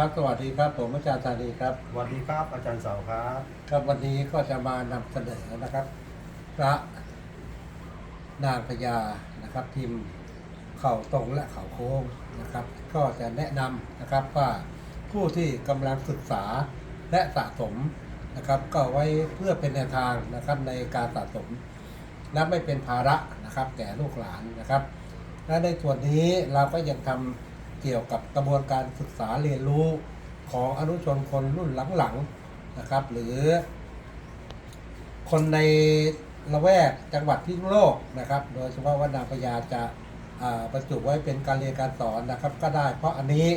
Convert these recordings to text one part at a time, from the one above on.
ครับสวัสดีครับ ผมอาจารย์ธานีครับ สวัสดีครับอาจารย์เสาครับครับวันนี้ก็จะมานำเสนอนะครับ พระนางพญานะครับพิมพ์เข่าตรงและเข่าโค้งนะครับ ก็จะแนะนำนะครับว่าผู้ที่กำลังศึกษาและสะสมนะครับ ก็ไว้เพื่อเป็นแนวทางนะครับในการสะสม และไม่เป็นภาระนะครับแก่ลูกหลานนะครับ และในส่วนนี้เราก็ยังทำ เกี่ยวกับกระบวนการศึกษาเรียนรู้ของอนุชนคนรุ่นหลังๆนะครับ หรือ คนในละแวกจังหวัดพิษณุโลกนะครับ โดยเฉพาะวัดนางพญาจะาประจุไว้เป็นการเรียนการสอนนะครับ ก็ได้ เพราะอันนี้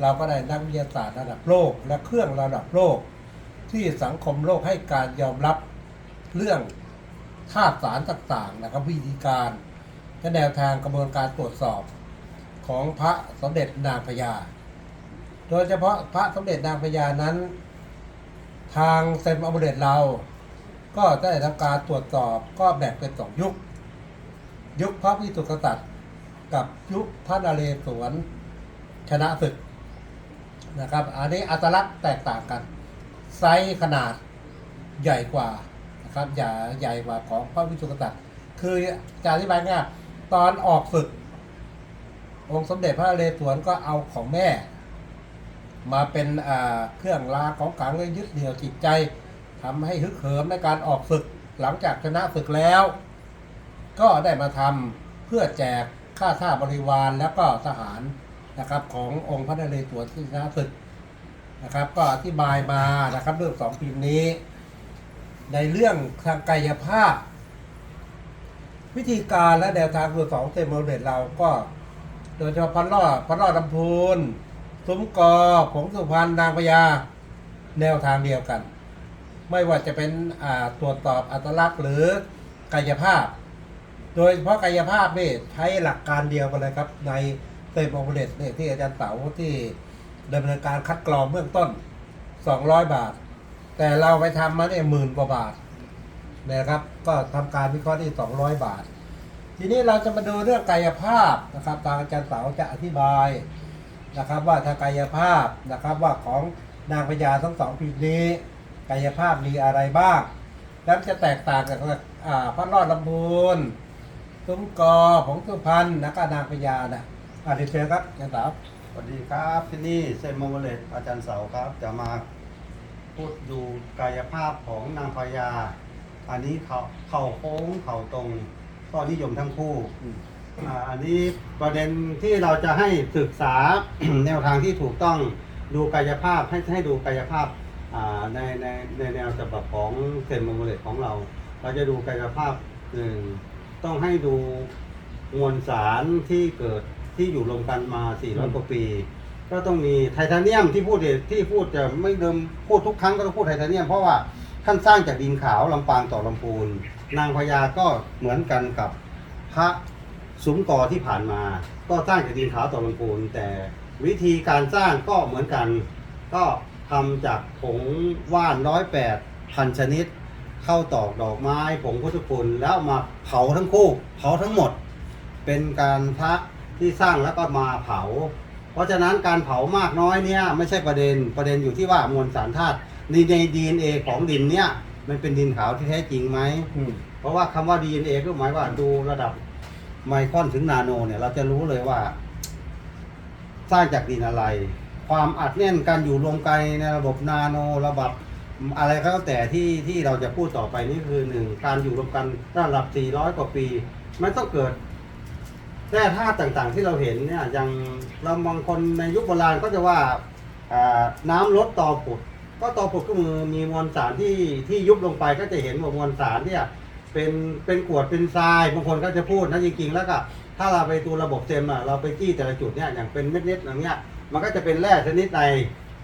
เราก็ได้นักวิทยาศาสตร์ระดับโลก และเครื่องระดับโลก ที่สังคมโลกให้การยอมรับเรื่องธาตุสารต่างๆนะครับวิธีการและแนวทางกระบวนการตรวจสอบ ของพระสมเด็จนางพญา โดยเฉพาะพระสมเด็จนางพญานั้น ทางเซนอัมเดตเรา ก็ได้ทำการตรวจสอบก็แบ่งเป็นสองยุค ยุคพระวิสุทธิกษัตริย์ กับยุคพระนเรศวรชนะศึกนะครับ อันนี้อัตลักษณ์แตกต่างกัน ไซส์ขนาดใหญ่กว่านะครับใหญ่ใหญ่กว่าของพระวิสุทธิกษัตริย์คือจะอธิบายง่ายตอนออกศึก องค์สมเด็จพระนเรศวรก็เอาของแม่ มาเป็นเครื่องราของขลังยึดเหนี่ยวจิตใจทำให้ฮึกเหิมในการออกศึกหลังจากชนะศึกแล้ว ก็ได้มาทำเพื่อแจกค่าท่าบริวารแล้วก็ทหารนะครับขององค์พระนเรศวรที่ชนะศึกนะครับ ก็อธิบายมานะครับเรื่องสองพิมพ์นี้ ในเรื่องทางกายภาพ วิธีการและแนวทางตัวสองเซมโมเดลเราก็ โดยเฉพาะพันล่อพันล่อลำพูนซุ้มกอผงสุพรรณนางพญาแนวทางเดียวกัน ไม่ว่าจะเป็นตรวจสอบอัตลักษณ์หรือกายภาพ โดยเฉพาะกายภาพนี่ใช้หลักการเดียวกันเลยครับ ในเซมโมเดลเนี่ยที่อาจารย์เต๋าที่ดำเนินการคัดกรองเบื้องต้น 200 บาท แต่เราไปทำมาเนี่ยหมื่นกว่าบาทนะครับ ก็ทำการวิเคราะห์ที่ 200 บาท ทีนี้เราจะมาดูเรื่องกายภาพนะครับทางอาจารย์เสาจะอธิบายนะครับว่าทางกายภาพนะครับว่าของนางพญาทั้งสองพิมพ์นี้ กายภาพมีอะไรบ้างแล้วจะแตกต่างจากอ่าพระรอดลำพูนซุ้มกอผงสุพรรณแล้วก็นางพญานะอ่าเรียนเชิญครับอาจารย์เสาสวัสดีครับที่นี่เซนโมเมเลตอาจารย์เสาครับจะมาพูดดูกายภาพของนางพญาอันนี้เขาเข่าโค้งเข่าตรง ก็นิยมทั้งคู่อ่าอันนี้ประเด็นที่เราจะให้ศึกษา แนวทางที่ถูกต้องดูกายภาพให้ให้ดูกายภาพอ่าในในในแนวฉบับของเซนโมเมเลตของเรา เราจะดูกายภาพหนึ่งต้องให้ดูมวลสารที่เกิดที่อยู่รวมกันมา 400 กว่าปี ก็ต้องมีไทเทเนียมที่พูดเนี่ยที่พูดจะไม่เดิมพูดทุกครั้งก็ต้องพูดไทเทเนียมเพราะว่าท่านสร้างจากดินขาวลำปางต่อลำพูน นางพญาก็เหมือนกันกับพระสุมกอที่ผ่านมา ก็สร้างจากดินขาวต่อลำพูนแต่วิธีการสร้างก็เหมือนกัน ก็ทำจากผงว่านร้อยแปดพันชนิด เข้าตอกดอกไม้ผงพุทธคุณแล้วมาเผาทั้งคู่เผาทั้งหมด เป็นการพระที่สร้างแล้วก็มาเผา เพราะฉะนั้นการเผามากน้อยเนี่ยไม่ใช่ประเด็นประเด็นอยู่ที่ว่ามวลสารธาตุในในดีเอของดินเนี่ย มันเป็นดินขาวที่แท้จริงไหม อืม เพราะว่าคำว่า DNA ก็หมายว่าดูระดับไมครอนถึงนาโนเนี่ย เราจะรู้เลยว่า สร้างจากดินอะไร ความอัดแน่นการอยู่รวมกันในระบบนาโนระบบอะไรก็แล้วแต่ที่ที่เราจะพูดต่อไปนี่คือหนึ่งการอยู่รวมกันระดับ 400 กว่าปี มันต้องเกิดแร่ธาตุต่างๆ ที่เราเห็นเนี่ยอย่างเราบางคนในยุคโบราณก็จะว่าอ่าน้ำลดต่อผุด ก็ต่อผุดก็มือมีมวลสารที่ที่ยุบลงไปก็จะเห็นว่ามวลสารเนี่ยเป็นเป็นกวดเป็นทรายบางคนก็จะพูดนะจริงๆแล้วก็ถ้าเราไปดูระบบเซมอะเราไปจี้แต่ละจุดเนี่ยอย่างเป็นเม็ดๆอย่างเงี้ยมันก็จะเป็นแร่ชนิดใด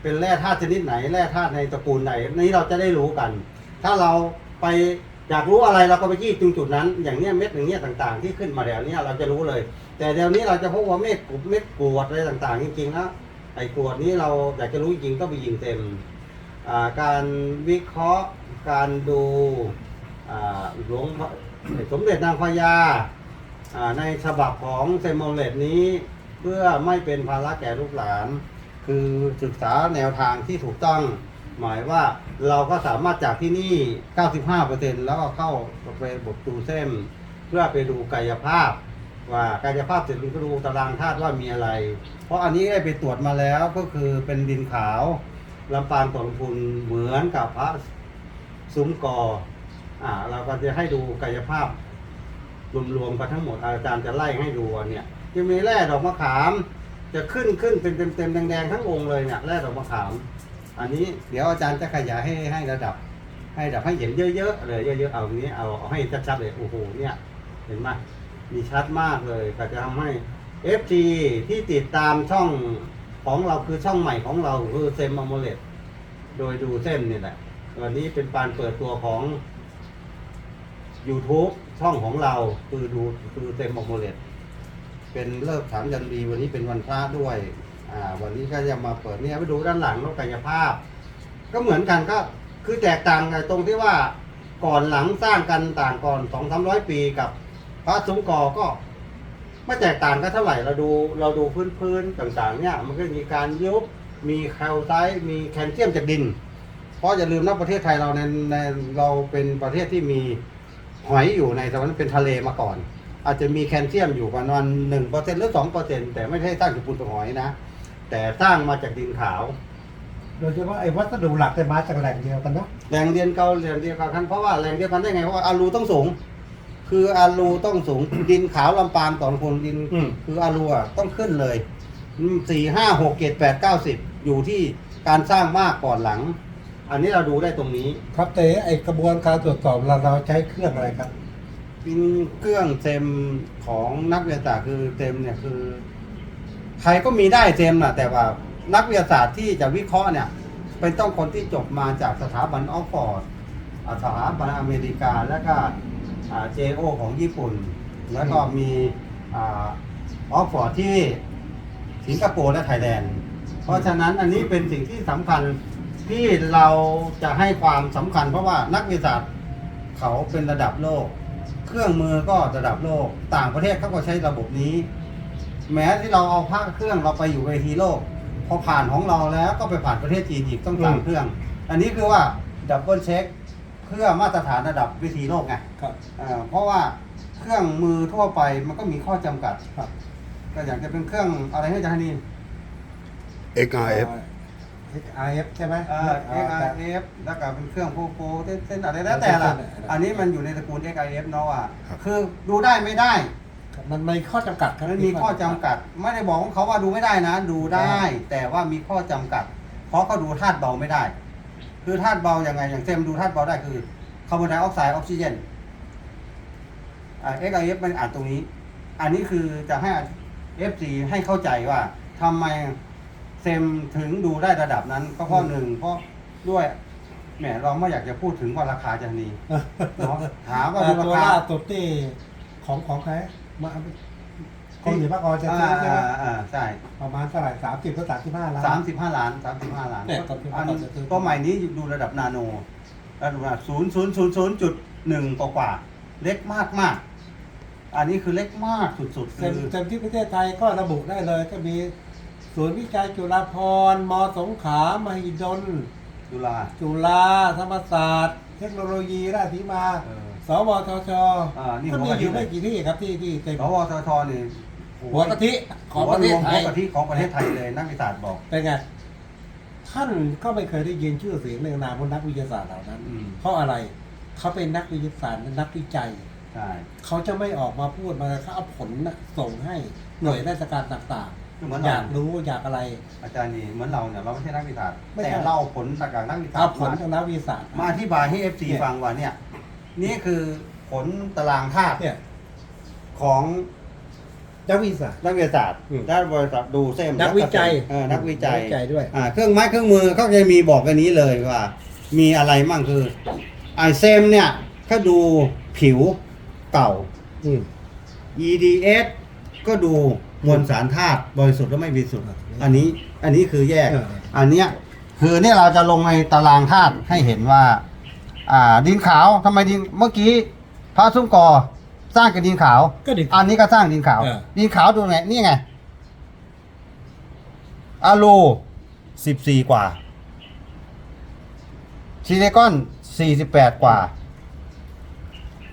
เป็นแร่ธาตุชนิดไหนแร่ธาตุในตระกูลไหนนี้เราจะได้รู้กัน ถ้าเราไปอยากรู้อะไรเราก็ไปจี้ตรงจุดนั้น อย่างเนี้ยเม็ดอย่างเนี้ยต่างๆ ที่ขึ้นมาแล้วเนี่ยเราจะรู้เลย แต่เดี๋ยวนี้เราจะพบว่าเม็ดกรุบเม็ดกรวดอะไรต่างๆ จริงๆแล้วไอ้กรวดนี้เราอยากจะรู้จริงๆต้องไปยิงเต็ม การวิเคราะห์การดูหลวงสมเด็จนางพญาในฉบับของเซมโมเลตนี้ เพื่อไม่เป็นภาระแก่ลูกหลาน คือศึกษาแนวทางที่ถูกต้อง หมายว่าเราก็สามารถจากที่นี่ 95%แล้วก็เข้าไปบทดูเส้น เพื่อไปดูกายภาพ ว่ากายภาพเสร็จก็ดูตารางธาตุว่ามีอะไร เพราะอันนี้ได้ไปตรวจมาแล้วก็คือเป็นดินขาว ลำปางตองพุนเหมือนกับพระซุ้มกออ่าเราก็จะให้ดูกายภาพรวมๆกันทั้งหมดอาจารย์จะไล่ให้ดูเนี่ยจะมีแร่ดอกมะขาม จะขึ้นขึ้นเป็นเต็มๆแดงๆทั้งองค์เลยเนี่ยแร่ดอกมะขาม อันนี้เดี๋ยวอาจารย์จะขยายให้ให้ระดับ ให้ระดับให้เห็นเยอะๆเลยเยอะๆเอาอันนี้เอาเอาให้ชัดๆเลยโอ้โหเนี่ยเห็นไหมมีชัดมากเลยก็จะทำให้ FG ที่ติดตามช่อง ของเราคือช่องใหม่ของเราคือเซมมโมเลตโดยดูเส้นนี่แหละวันนี้เป็นการเปิดตัวของ YouTube ช่องของเราคือดูคือเซมมโมเลตเป็นเลิกสามยันดีวันนี้เป็นวันพระด้วย อ่า วันนี้ก็จะมาเปิดเนี่ยไปดูด้านหลังนกกายภาพ ก็เหมือนกันก็คือแตกต่างกันตรงที่ว่าก่อนหลังสร้างกันต่างก่อนสองสามร้อยปีกับพระสงฆ์กอก็ ไม่แตกต่างกันเท่าไหร่เราดูเราดูพื้นพื้นๆต่างๆ เนี่ยมันก็มีการยุบมีแคลไซต์มีแคลเซียมจากดิน เพราะอย่าลืมนะประเทศไทยเราในในเราเป็นประเทศที่มีหอยอยู่ในแต่ว่านั้นเป็นทะเลมาก่อน อาจจะมีแคลเซียมอยู่ประมาณหนึ่งเปอร์เซ็นต์หรือสองเปอร์เซ็นต์แต่ไม่ใช่สร้างจากปูนกับหอยนะ แต่สร้างมาจากดินขาวโดยเฉพาะไอ้วัสดุหลักจะมาจากแหล่งเดียวกันเนาะแรงเรียนเก่าแรงเดียวกันเพราะว่าแรงเดียวกันได้ไงเพราะว่าอารูต้องสูง คืออารูต้องสูง ดินขาวลำปางสองคนดิน อืม คืออารูอะต้องขึ้นเลยสี่ห้าหกเจ็ดแปดเก้าสิบอยู่ที่การสร้างมากก่อนหลัง อันนี้เราดูได้ตรงนี้ ครับแต่ไอ้กระบวนการตรวจสอบเราเราใช้เครื่องอะไรครับ เป็นเครื่องเต็มของนักวิทยาศาสตร์คือเต็มเนี่ยคือ ใครก็มีได้เต็มนะแต่ว่านักวิทยาศาสตร์ที่จะวิเคราะห์เนี่ย เป็นต้องคนที่จบมาจากสถาบันออกฟอร์ดอ่าสถาบันอเมริกาแล้วก็ เจโอของญี่ปุ่น แล้วก็มีอออกฟอร์ดที่สิงคโปร์และไทยแลนด์ เพราะฉะนั้นอันนี้เป็นสิ่งที่สำคัญที่เราจะให้ความสำคัญ เพราะว่านักวิทยาศาสตร์เขาเป็นระดับโลก เครื่องมือก็ระดับโลก ต่างประเทศเขาก็ใช้ระบบนี้ แม้ที่เราเอาภาคเครื่องเราไปอยู่เวทีโลก พอผ่านของเราแล้วก็ไปผ่านประเทศจีนอีกต้องสามอืมเครื่อง อันนี้คือว่าดับเบิลเช็ค เพื่อมาตรฐานระดับเวทีโลกไงครับ เอ่อเพราะว่าเครื่องมือทั่วไปมันก็มีข้อจำกัดครับ ก็อย่างจะเป็นเครื่องอะไรให้อาจารย์นี XRF XRF ใช่ไหม เอ่อ XRF แล้วก็เป็นเครื่องโปรโปรเส้นๆอะไรแล้วแต่ละเส้นๆ อันนี้มันอยู่ในตระกูล XRF เนาะอะครับคือดูได้ไม่ได้ มันมีข้อจำกัดครับ มันมีข้อจำกัด ไม่ได้บอกของเขาว่าดูไม่ได้นะ ดูได้ แต่ว่ามีข้อจำกัด เพราะเขาดูธาตุเบาไม่ได้ คือธาตุเบาอย่างไง อย่างเซมดูธาตุเบาได้คือคาร์บอนไดออกไซด์ออกซิเจนอ่า XIF มันอ่านตรงนี้ อันนี้คือจะให้ FC ให้เข้าใจว่าทำไมเซมถึงดูได้ระดับนั้น ก็เพราะหนึ่งเพราะด้วยแหมเราไม่อยากจะพูดถึงว่าราคาจะนีเนาะถามว่าอ่าดูราตัวคาล่าสุดที่ของของใครมา ของหรือพระกรจะซื้อใช่ไหมอ่าอ่าใช่ประมาณเท่าไหร่สามสิบก็สามสิบห้าล้านสามสิบห้าล้านสามสิบห้าล้านเนี่ยตอนที่อันเราจะซื้อตัวใหม่นี้ดูระดับนาโนระดับศูนย์ศูนย์ศูนย์ศูนย์จุดหนึ่งกว่าๆเล็กมากมากๆอันนี้คือเล็กมากสุดๆเต็คืมอเต็มที่ประเทศไทยก็ระบุได้เลย ก็มีศูนย์วิจัยจุฬาภรณ์มสงขลามหิดลจุฬาจุฬาธรรมศาสตร์ เทคโนโลยีราชสีมาเออสวทชอ่านี่ก็หัมีวกะทิอยู่ไม่กี่ที่ครับที่ที่เต็มสวทชนี่ หัวกะทิของประเทศไทหัวยกะทิของประเทศไทยเลยนักวิทยาศาสตร์บอกเป็นไงท่านก็ไม่เคยได้ยินชื่อเสียงในนามของนักวิทยาศาสตร์เหล่านั้นอืมเพราะอะไรเขาเป็นนักวิทยาศาสตร์นักวิจัยใช่เขาจะไม่ออกมาพูดมาเขาเอาผลน่ะส่งให้หน่วยราชการต่างคือเหมือนๆอเรายากรู้อยากอะไร อาจารย์นี่เหมือนเราเนี่ยเราไม่ใช่นักวิทยาศาสตร์ไม่ใช่แต่เราเอาผลจากนักวิทยาศาสเอาตร์ผลมาทางนักวิทยาศาสตร์มาอธิบายให้ FC เนี่ยฟังว่าเนี่ย นี่คือผลตารางธาตุเนี่ยของ นักวิทยาศาสตร์ นักวิทยาศาสตร์อืมด้านบริษัทดูเซมนักวิจัยเออนักวิจัยนักวิจัยด้วยอ่าเครื่องไม้เครื่องมือเขาจะมีบอกกันนี้เลยว่า มีอะไรมั่งคือไอเซมเนี่ยก็ดูผิวเก่า อืม EDS ก็ดูมวลสารธาตุบริสุทธิ์และไม่บริสุทธิ์อันนี้อันนี้คือแยก เออ อันเนี้ยคือเนี่ยเราจะลงในตารางธาตุให้เห็นว่า อ่า ดินขาวทำไมดินเมื่อกี้พระซุ้มกอ สร้างกับดินขาว ก็ดิอันนี้ก็สร้างดินขาว เออ ดินขาวดูไง นี่ไงอาลูสิบสี่กว่าซิลิคอนสี่สิบแปดกว่า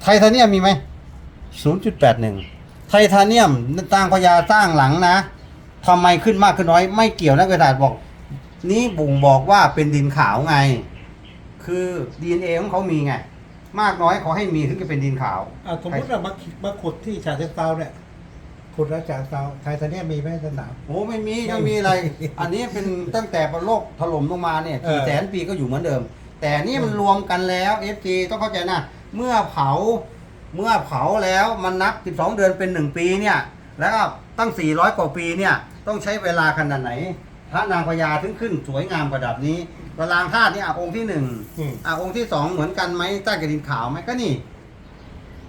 ไทเทเนียมมีไหมศูนย์จุดแปดหนึ่งไทเทเนียมต่างพญาสร้างหลังนะทำไมขึ้นมากขึ้นน้อย ไม่เกี่ยวนักวิทยาศาสตร์บอก นี่บ่งบอกว่าเป็นดินขาวไง คือ DNA ของเขามีไง มากน้อยเขาให้มีถึงจะเป็นดินขาว อะสมมติเรามามาขุดที่ฉะเชิงเซาเนี่ยขุดแล้วฉะเชิงเซาไทยตอนนี้ยมีไหมสนามโอ้ไม่มีไม่มีอะไร อันนี้เป็นตั้งแต่โลกถล่มลงมาเนี่ยเอกี่อแสนปีก็อยู่เหมือนเดิม แต่นี่มันรวมกันแล้ว FG ต้องเข้าใจนะ เมื่อเผาเมื่อเผาแล้วมันนับ 12 เดือนเป็น 1 ปีเนี่ย แล้วก็ตั้ง 400 กว่าปีเนี่ย ต้องใช้เวลาขนาดไหนพระนางพญาถึงขึ้นสวยงามระดับนี้ตารางธาตุนี่อะองค์ที่หนึ่งอืม อะองค์ที่สองเหมือนกันไหมใต้กระดินขาวไหมก็นี่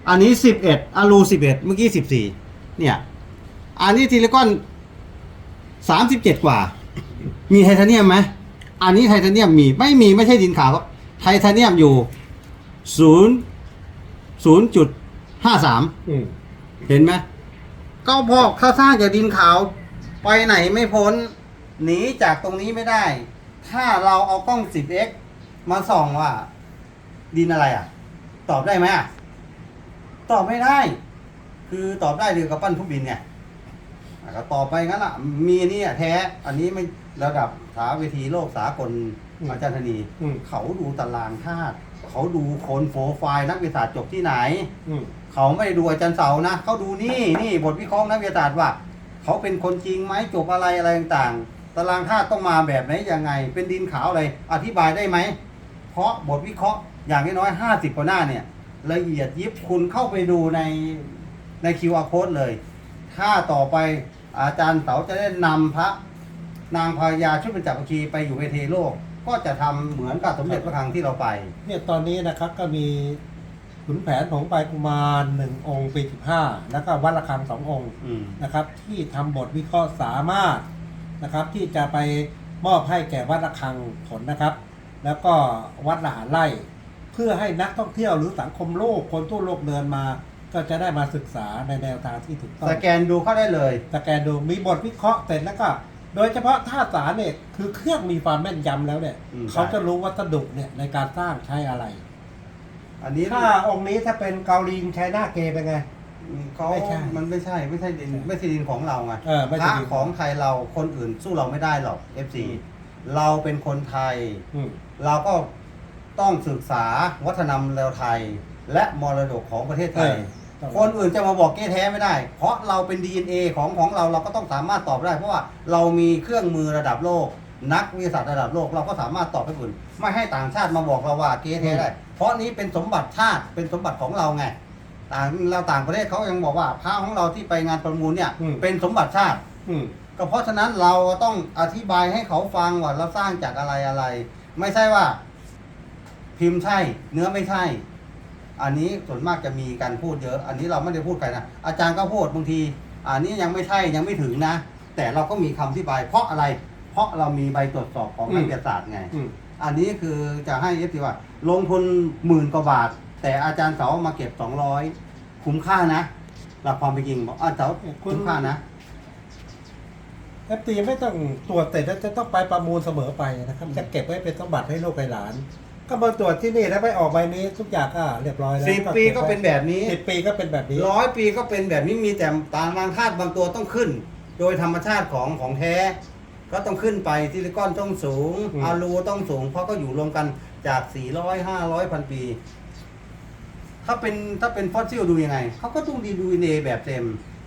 อันนี้สิบเอ็ดอารูสิบเอ็ดเมื่อกี้สิบสี่เนี่ย อันนี้ซิลิคอนสามสิบเจ็ดกว่า มีไทเทเนียมไหมอันนี้ไทเทเนียมมีไม่มีไม่ใช่ดินขาวครับไทเทเนียมอยู่ศูนย์ศูนย์จุดห้าสาม อืม เห็นไหมก็พอกถ้าสร้างจากดินขาว ไปไหนไม่พ้น หนีจากตรงนี้ไม่ได้ ถ้าเราเอากล้อง 10x มาส่องว่า ดินอะไรอะ ตอบได้ไหมอะ ตอบไม่ได้ คือตอบได้เรือกับปั้นทุกดินเนี่ยอะก็ตอบไปงั้นอะ มีอันนี่แท้ อันนี้ไม่ระดับสาเวทีโลกสากลอาจารย์ธนีอืม เขาดูตารางธาตุเขาดูโคนโฟไฟล์นักวิทยาศาสตร์จบที่ไหน อืม เขาไม่ได้ดูอาจารย์เสานะเขาดูนี่นี่บทวิเคราะห์นักวิทยาศาสตร์ว่า เขาเป็นคนจริงไหมจบอะไรอะไรต่างๆ ตารางธาตุต้องมาแบบไหนยังไง เป็นดินขาวอะไร อธิบายได้ไหม เพราะบทวิเคราะห์อย่างน้อยห้าสิบกว่าหน้าเนี่ย ละเอียดยิบคุณเข้าไปดูในใน QR code เลย ถ้าต่อไปอาจารย์เสาจะได้นำพระ นางพญาชุดเป็นจักรคีไปอยู่เวทีโลก ก็จะทำเหมือนกับสมเด็จพระคลังที่เราไป เนี่ยตอนนี้นะครับก็มีขุนแผนของปกุมารหนึ่งองค์ปีสิบห้าแล้วก็วัดระฆังสององค์อืม นะครับ ที่ทำบทวิเคราะห์สามารถ นะครับ ที่จะไปมอบให้แก่วัดระฆังผลนะครับ แล้วก็วัดละหารไล่เพื่อให้นักท่องเที่ยวหรือสังคมโลกคนทั่วโลกเดินมา ก็จะได้มาศึกษาในแนวทางที่ถูกต้องสแกนดูเข้าได้เลยสแกนดูมีบทวิเคราะห์เสร็จแล้วก็ โดยเฉพาะท่าตุสารเนี่ยคือเครื่องมีความแม่นยำแล้วเนี่ยอืม เขาจะรู้วัสดุเนี่ยในการสร้างใช้อะไร อันนี้ถ้าองค์นี้ถ้าเป็นเกาหลีใช้หน้าเกเป็นไง เขาไม่ใช่มันไม่ใช่ไม่ใช่ดินไม่ใช่ดินของเราไงเออไม่พใช่ระดิน ของไทยเราคนอื่นสู้เราไม่ได้หรอก FC เราเป็นคนไทย อืม เราก็ต้องศึกษาวัฒนธรรมเราไทย และมรดกของประเทศไทยต้องคนอื่นจะมาบอกแก้แท้ไม่ได้ เพราะเราเป็น DNA ของของเราเราก็ต้องสามารถตอบได้ เพราะว่าเรามีเครื่องมือระดับโลก นักวิทยาศาสตร์ระดับโลกเราก็สามารถตอบให้คุณไม่ให้ต่างชาติมาบอกเราว่าเก้แท้ได้ เพราะนี้เป็นสมบัติชาติเป็นสมบัติของเราไง ต่างเราต่างประเทศเขายังบอกว่าพระของเราที่ไปงานประมูลเนี่ยเป็นสมบัติชาติ อืม ก็เพราะฉะนั้นเราต้องอธิบายให้เขาฟังว่าเราสร้างจากอะไรอะไร ไม่ใช่ว่า พิมพ์ใช่ เนื้อไม่ใช่ อันนี้ส่วนมากจะมีการพูดเยอะ อันนี้เราไม่ได้พูดกันนะอาจารย์ก็พูดบางที อันนี้ยังไม่ใช่ยังไม่ถึงนะ แต่เราก็มีคำอธิบาย เพราะอะไร เพราะเรามีใบตรวจสอบของนักวิทยาศาสตร์ไง อืม อันนี้คือจะให้เอฟซีว่า ลงทุนหมื่นกว่าบาท แต่อาจารย์เสามาเก็บสองร้อยคุ้มค่านะ หลักความเป็นจริงบอกอาจารย์เสาคุ้มค่านะเอฟตีไม่ต้องตรวจเสร็จแล้วจะต้องไปประมูลเสมอไปนะครับ จะเก็บไว้เป็นสมบัติให้ลูกให้หลาน ก็มาตรวจที่นี่แล้วไปออกใบนี้ทุกอย่างก็เรียบร้อยแล้วสิบปีก็เป็นแบบนี้สิบปีก็เป็นแบบนี้ร้อยปีก็เป็นแบบนี้มีแต่ตามบางธาตุบางตัวต้องขึ้น โดยธรรมชาติของของแท้ ก็ต้องขึ้นไปซิลิคอนต้องสูงอืมอะลูต้องสูง เพราะก็อยู่รวมกันจาก400 500พันปี ถ้าเป็นถ้าเป็นฟอสซิลดูยังไงเขาก็ต้องดีดูเนแบบเต็ม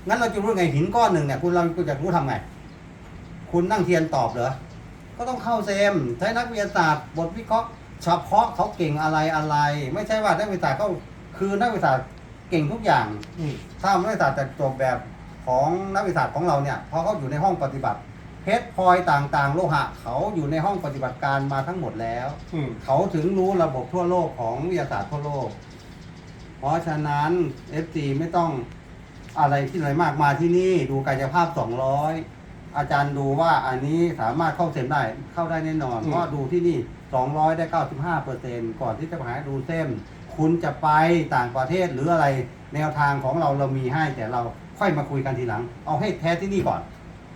งั้นเราจะรู้ไงหินก้อนหนึ่งเนี่ยคุณเราคุณจะรู้ทำไง คุณนั่งเทียนตอบเหรอ ก็ต้องเข้าเซมใช้นักวิทยาศาสตร์บทวิเคราะห์เฉพาะเขาเก่งอะไรอะไร ไม่ใช่ว่านักวิทยาศาสตร์เขาคือนักวิทยาศาสตร์เก่งทุกอย่างอืมถ้านักวิทยาศาสตร์จะจบแบบของนักวิทยาศาสตร์ของเราเนี่ยเพราะเขาอยู่ในห้องปฏิบัติเพชรพลอยต่างๆ โลหะเขาอยู่ในห้องปฏิบัติการมาทั้งหมดแล้วอืมเขาถึงรู้ระบบทั่วโลกของวิทยาศาสตร์ทั่วโลก เพราะฉะนั้น FG ไม่ต้องอะไรที่ไหนมากมาที่นี่ดูกายภาพ 200 อาจารย์ดูว่าอันนี้สามารถเข้าเซมได้เข้าได้แน่นอน เพราะดูที่นี่ 200 ได้ 95เปอร์เซ็นก่อนที่จะไปหาดูเซมคุณจะไปต่างประเทศหรืออะไรแนวทางของเราเรามีให้แต่เราค่อยมาคุยกันทีหลัง เอาให้แท้ที่นี่ก่อน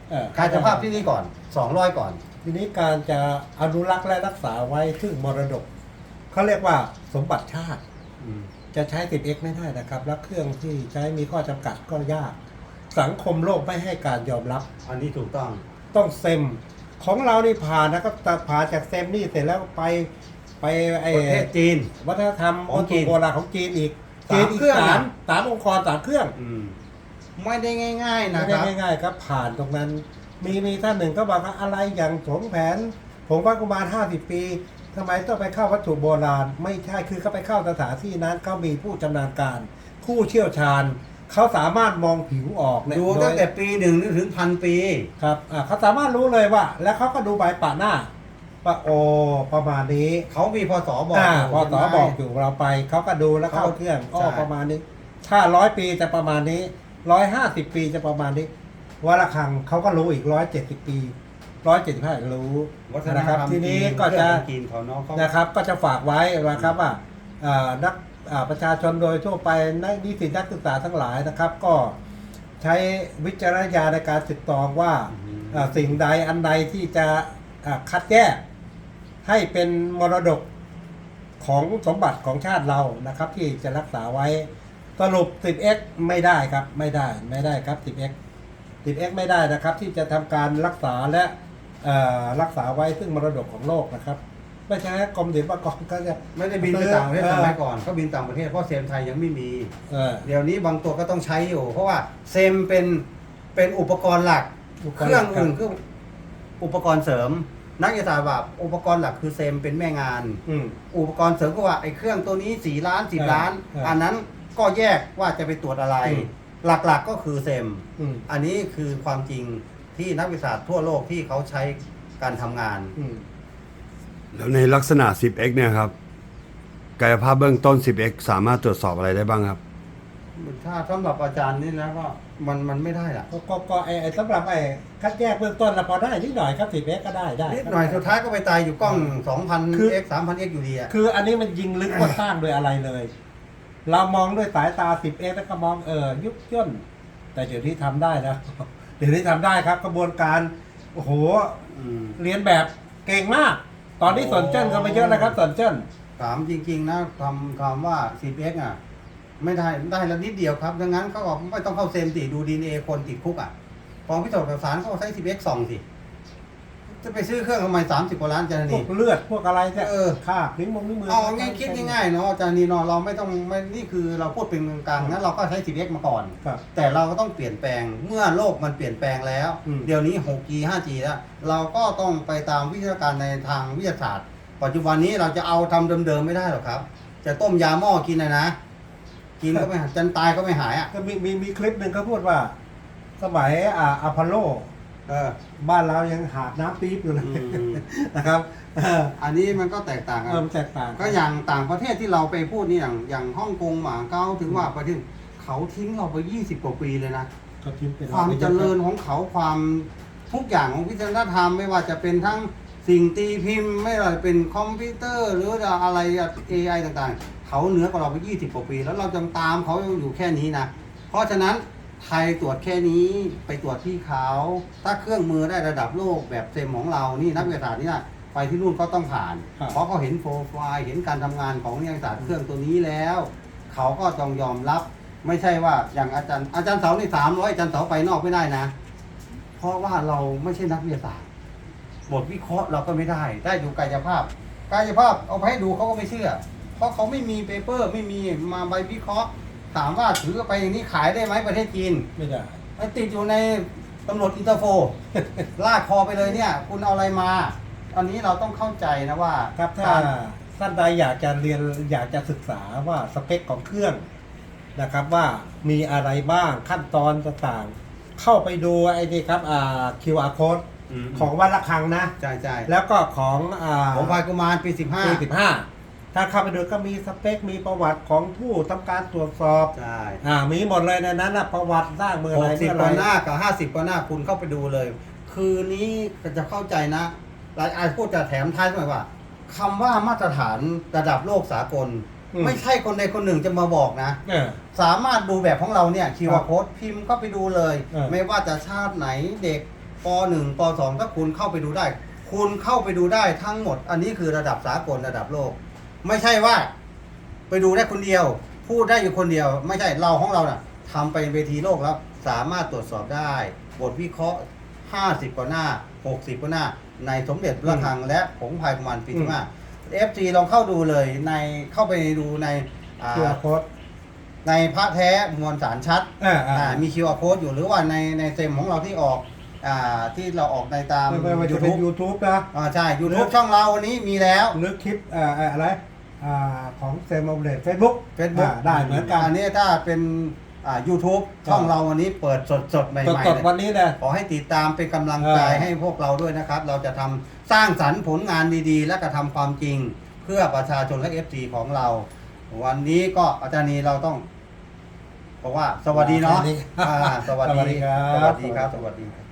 เออกายภาพที่นี่ก่อน 200 ก่อน ทีนี้การจะอนุรักษ์และรักษาไว้ซึ่งมรดกเขาเรียกว่าสมบัติชาติ อืม จะใช้ 10x ไม่ได้นะครับ และเครื่องที่ใช้มีข้อจำกัดก็ยาก สังคมโลกไม่ให้การยอมรับ อันนี้ถูกต้อง ต้องเซมของเรานี่ผ่านนะครับแต่ผ่านจากเซมนี่เสร็จแล้วไปไปไอประเทศจีน วัฒนธรรมของวัตจีถุนโบราณของจีนอีกสามจีนอีกเครื่องสามนะ สามองค์กรสามเครื่อง อืม ไม่ได้ง่ายๆไม่นะคได้รับ ง่ายๆครับผ่านตรงนั้น มีมีท่านหนึ่งก็บอกว่าอะไรอย่างสมแผน ผมว่าประมาณห้าสิบปี ทำไมต้องไปเข้าวัตถุโบราณ ไม่ใช่คือเขาไปเข้าสถานที่นั้นเขามีผู้ชำนาญการ ผู้เชี่ยวชาญ เขาสามารถมองผิวออกเนี่ยดูโยตั้งแต่ปีหนึ่งถึงพันปี ครับอ่าเขาสามารถรู้เลยว่า แล้วเขาก็ดูใบป่าหน้าว่าโอประมาณนี้เขามีพศบอกอ่ายู่พอต่อใช่ไหมบอกอยู่เราไปเขาก็ดูแล้วเข้าเขาเครื่องอ้อใช่ประมาณนี้ ถ้าร้อยปีจะประมาณนี้ร้อยห้าสิบปีจะประมาณนี้วัละคังเขาก็รู้อีกร้อยเจ็ดสิบปี ร้อยเจ็ดสิบห้ารู้วัฒนนะธครรัรบมทีนี้จีก็จะ เรื่องของจีนเขาเนาะเขา นะครับก็จะฝากไว้นะครับว่าอ่านักอ่าประชาชนโดยทั่วไปนักนิสิตนักศึกษาทั้งหลายนะครับ ก็ใช้วิจารณญาณในการติดตองว่าอ่าสิ่งใดอันใดที่จะอ่าคัดแยกให้เป็นมรดกของสมบัติของชาติเรานะครับ ที่จะรักษาไว้สรุป 10x ไม่ได้ครับไม่ได้ไม่ได้ครับ 10x 10x ไม่ได้นะครับ ที่จะทำการรักษาและเอ่อ รักษาไว้ซึ่งมรดกของโลกนะครับไม่ใช่กรมศิลปากรก็จะ ไม่ได้บินไปต่างประเทศสมัยก่อนเขาบินต่างประเทศเพราะเซมไทยยังไม่มี เออ เดี๋ยวนี้บางตัวก็ต้องใช้อยู่ เพราะว่าเซมเป็นเป็นอุปกรณ์หลัก อุปเคกรณ์รื่องหลักครับ อื่นคืออุปกรณ์เสริม นักวิทยาศาสตร์ว่าอุปกรณ์หลักคือเซมเป็นแม่งาน อืม อุปกรณ์เสริมก็ว่าไอ้เครื่องตัวนี้สี่ล้านสิบเออล้าน เอออัอันนั้นก็แยกว่าจะไปตรวจอะไร อืม หลักๆก็คือเซม อืม อันนี้คือความจริง ที่นักวิทยาศาสตร์ทั่วโลกที่เขาใช้การทำงาน อืมแล้วในลักษณะ 10x เนี่ยครับ กายภาพเบื้องต้น 10x สามารถตรวจสอบอะไรได้บ้างครับ ถ้าสำหรับอาจารย์นี่แล้วก็มันมันไม่ได้ล่ะก็ก็ก็ไอ้ไอ้สำหรับไอ้คัดแยกเบื้องต้นเราพอได้นิดหน่อยครับ 10x ก็ได้ได้ นิดหน่อยสุดท้ายก็ไปตายอยู่กล้อง คือ 2,000 x 3,000 x อยู่ดีอะคืออันนี้มันยิงลึกว่าสร้างโดยอะไรเลย เรามองด้วยสายตา 10x แล้วก็มองเออยุบย่น แต่เดี๋ยวนี้ทำได้นะ เดี๋ยวนี้ทำได้ครับกระบวนการโอ้โหเรียนแบบเก่งมาก ตอนนี้สนเจิ้นก็ไปเยอะนะครับสนเจิ้น ถามจริง ๆ นะทำคำว่า 10x อะ ไม่ได้ได้ละนิดเดียวครับ ดังนั้นเขาบอกไม่ต้องเข้าเซมติดูดีเอคนติดคุกอะกองพิสูจน์หลักฐานเขาใช้ 10x ส่องสิ จะไปซื้อเครื่องทำไม30กว่าล้านจานพวนี่ กเลือดพวกอะไรจะเออคาบนิ้วมงนิ้วมือเอางี้คิดง่ายๆเนาะอาจารย์นี่เนาะเราไม่ต้องไม่นี่คือเราพูดเป็นกลางๆงั้นเราก็ใช้ 10x มาก่อน ครับ แต่เราก็ต้องเปลี่ยนแปลงเมื่อโลกมันเปลี่ยนแปลงแล้ว อืม เดี๋ยวนี้ 6G 5G แล้วเราก็ต้องไปตามวิทยาการในทางวิทยาศาสตร์ ปัจจุบันนี้เราจะเอาทำเดิมๆไม่ได้หรอกครับ จะต้มยาหม้อกินนะนะ กินก็ไม่หายจันตายก็ไม่หายอะ ก็มีมีมีคลิปหนึ่งเขาพูดว่า สมัยอ่าอพอลโล เออบ้านเรายังหาดน้ำปี๊บอยู่เลยอืม นะครับเอออันนี้มันก็แตกต่างกัเอนอมันแตกต่างก็อย่างต่างประเทศที่เราไปพูดนี่อย่างอย่างฮ่องกงหมาเก้าถึงว่าประเทศเขาทิ้งเราไป 20 กว่าปีเลยนะเขาทิ้งเป็นความเจริญของเขาความทุกอย่างของวิทยาธรรมไม่ว่าจะเป็นทั้งสิ่งตีพิมพ์ ไม่ว่าจะเป็นคอมพิวเตอร์ หรือจะอะไรเอไอต่างๆ เขาเหนือกว่าเราไป 20 กว่าปี แล้วเราจังตามเขายังอยู่แค่นี้นะ เพราะฉะนั้น ไทยตรวจแค่นี้ไปตรวจที่เขาถ้าเครื่องมือได้ระดับโลกแบบเซมของเรานี่นักวิทยาศาสตร์นี่นะไปที่นู่นก็ต้องผ่านครับเพราะเขาเห็นโปรไฟล์เห็นการทำงานของนักวิทยาศาสตร์เครื่องตัวนี้แล้ว เขาก็ต้องยอมรับ ไม่ใช่ว่าอย่างอาจารย์อาจารย์เสาในสามร้อยอาจารย์เสาไปนอกไม่ได้นะ เพราะว่าเราไม่ใช่นักวิทยาศาสตร์บทวิเคราะห์เราก็ไม่ได้ ได้ดูกายภาพ กายภาพเอาไปให้ดูเขาก็ไม่เชื่อ เพราะเขาไม่มีเปเปอร์ไม่มีมาใบวิเคราะห์ ถามว่าถือไปอย่างนี้ขายได้ไหมประเทศจีนไม่ได้ไอ้ติดอยู่ในตำรวจอินเตอร์โฟ ลากคอไปเลยเนี่ย คุณเอาอะไรมา อันนี้เราต้องเข้าใจนะว่าครับถ้าการท่านใดอยากจะเรียนอยากจะศึกษาว่าสเปคของเครื่องนะครับว่ามีอะไรบ้างขั้นตอนต่างๆ เข้าไปดูไอ้นี่ครับอ่า QR code อืมของวัดละคังนะ ใช่ใช่แล้วก็ของอ่าของพายกุมารปีสิบห้า ปีสิบห้า ถ้าเข้าไปดูก็มีสเปค มีประวัติของผู้ทำการตรวจสอบใช่อ่ามีหมดเลยในนั้นนะประวัติสร้างเมื่อหไรกสิบเมื่อกไรว่าหน้ากับห้าสิบกว่าหน้าคุณเข้าไปดูเลย คืนนี้ก็จะเข้าใจนะหลายอาจพูดจะแถมท้ายหน่อยว่าคำว่ามาตรฐานระดับโลกสากล ไม่ใช่คนใดคนหนึ่งจะมาบอกนะ เออ สามารถดูแบบของเราเนี่ยคิวครัอาบโค้ดพิมพ์ก็ไปดูเลย เออ ไม่ว่าจะชาติไหนเด็กป .1 ป .2 ถ้าคุณเข้าไปดูได้ คุณเข้าไปดูได้ทั้งหมด อันนี้คือระดับสากลระดับโลก ไม่ใช่ว่า ไปดูได้คนเดียว พูดได้อยู่คนเดียว ไม่ใช่เราของเราน่ะทำไปเวทีโลกแล้ว สามารถตรวจสอบได้ บทวิเคราะห์ 50 กว่าหน้า 60 กว่าหน้า ในสมเด็จพระคลังและผงพายกุมารปิอืติมมาเอฟซีลองเข้าดูเลยในเข้าไปดูในอ่า QR code ในพระแท้มวลสารชัดอ่าอ่าอ่ามี QR code อยู่หรือว่าในในเซมของเราที่ออกอ่าที่เราออกในตามไม่ไม่ว่าจะเป็น YouTube YouTube นะอ่าใช่ YouTube ช่องเราวันนี้มีแล้วหรือคลิปอ่าอ่าอะไร อ่าของเซมโมเลตเฟซบุ๊ก Facebook ได้เหมือนกันอันนี้ถ้าเป็นอ่า YouTube ช่องเราวันนี้เปิดสดสดๆใหม่สดๆสดเลยวันนี้นะ ขอให้ติดตามเป็นกำลังใจเออให้พวกเราด้วยนะครับ เราจะทำสร้างสรรค์ผลงานดีๆ และกระทำความจริงเพื่อประชาชนและ FC ของเรา วันนี้ก็อาจารย์นีเราต้องบอกว่าสวัสดีเนาะสวัสดีครับอ่าสวัสสวัสดีดีครับ สวัสดีครับสวัสดีครับ